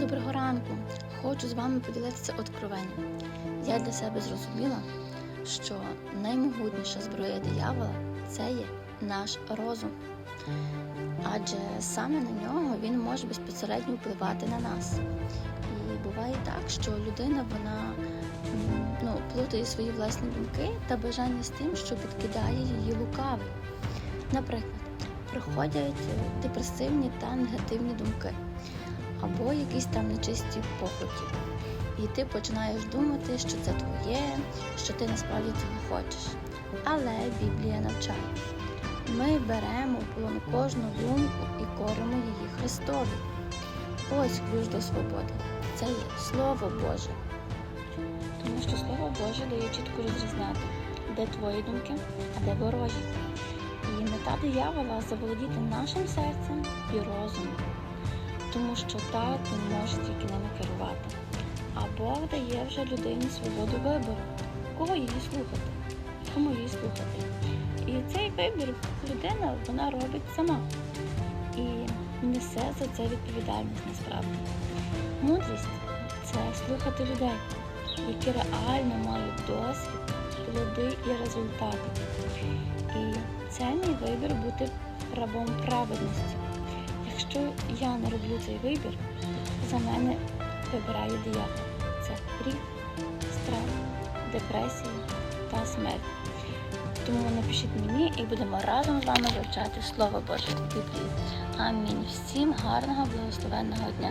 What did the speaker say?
Доброго ранку! Хочу з вами поділитися откровенням. Я для себе зрозуміла, що наймогутніша зброя диявола це є наш розум. Адже саме на нього він може безпосередньо впливати на нас. І буває так, що людина вона ну, плутає свої власні думки та бажання з тим, що підкидає її лукавий. Наприклад, приходять е, депресивні та негативні думки якісь там нечисті похоті. І ти починаєш думати, що це твоє, що ти насправді цього хочеш. Але Біблія навчає. Ми беремо полон кожну думку і коримо її Христові. Ось ключ до свободи. Це є Слово Боже. Тому що Слово Боже дає чітко розрізняти, де твої думки, а де ворожі. І мета диявола заволодіти нашим серцем і розумом тому що так він може тільки ними керувати. А Бог дає вже людині свободу вибору, кого її слухати, кому її слухати. І цей вибір людина вона робить сама і несе за це відповідальність насправді. Мудрість це слухати людей, які реально мають досвід, плоди і результати. І це мій вибір бути рабом праведності. Якщо я не роблю цей вибір, за мене вибирає диявол. Це гріх, страх, депресія та смерть. Тому напишіть мені і будемо разом з вами вивчати Слово Боже в Біблії. Амінь. Всім гарного благословенного дня.